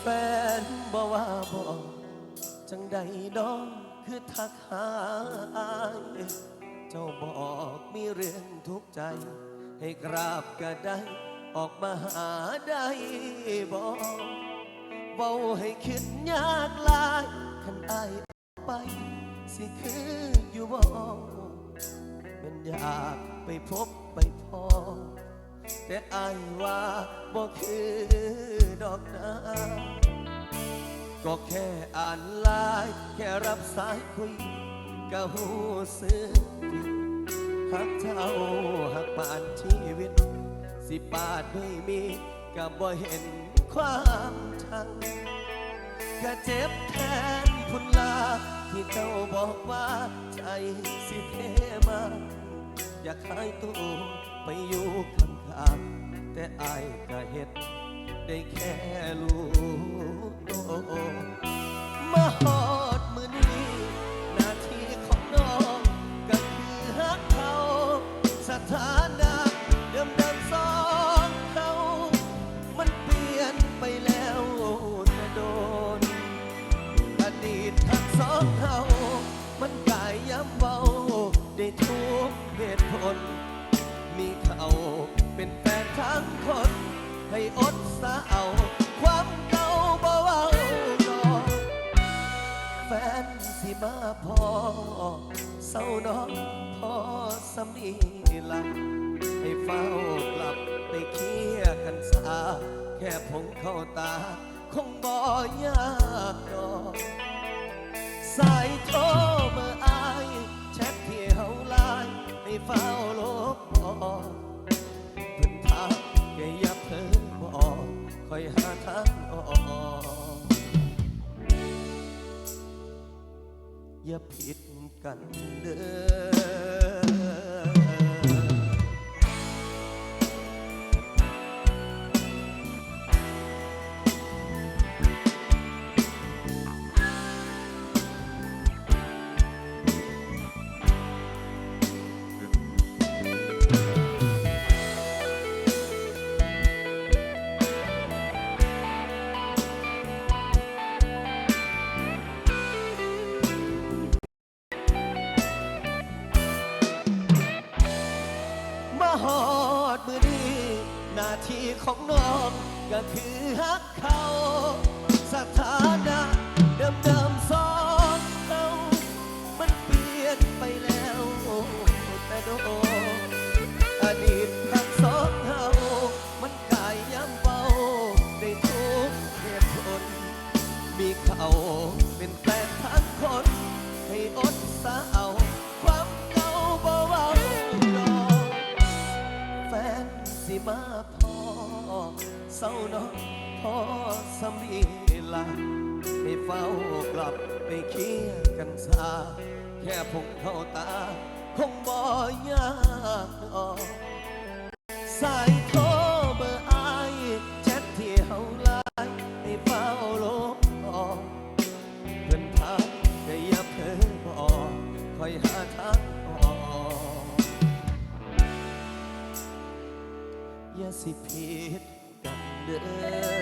แฟนบอกว่าบอกจังใดน้องคือทักหาอายเจ้าบอกมีเรื่องทุกข์ใจ ให้กราบก็ได้ ออกมาหาได้บอกเบาให้คิดยากลายคันอายออกไป สิคืออยู่บ่มันอยากไปพบไปพอ แต่อายว่าบ่คือดอกนาก็แค่อ่านไลน์แค่รับสายคุยก็หูซึ้งหักเท่าหักปานชีวิต สิปาดด้วยมีก็บ่เห็นความชังก็เจ็บแทนคุณลา ที่เจ้าบอกว่า ใจสิเทมา อยากหายตัวไปอยู่ แต่อายก็เห็ด ได้แค่รู้มาหอดมือ แฟนทั้งคนให้อดสาเอา ความเก่าบ่เว้าดอแฟนสิมาพอเศร้าน้องพอสำนีลัให้เฝ้ากลับไปเคลียกันซาแค่ผงเข้าตา คงบ่ยากดอกสายโทรเมื่ออาย แชทเที่เฮาไลน์ให้เฝ้า ทางออกอย่าผิดกันเด้อ ฮอดมือนี้หน้าที่ของน้องก็คือฮักเขาสถานะ พอเศร้าน้องพอสำนีละให้เฝ้ากลับไปเคลียร์กันซาแค่พงเข้าตา คงบ่ยากดอกสายโทรเบอร์อายแชทที่เฮาไลน์ให้เฝ้าลบออกเพื่อนทางก็อย่าเพิ่งบอกคอยหาทาง สิผิดกันเด้อ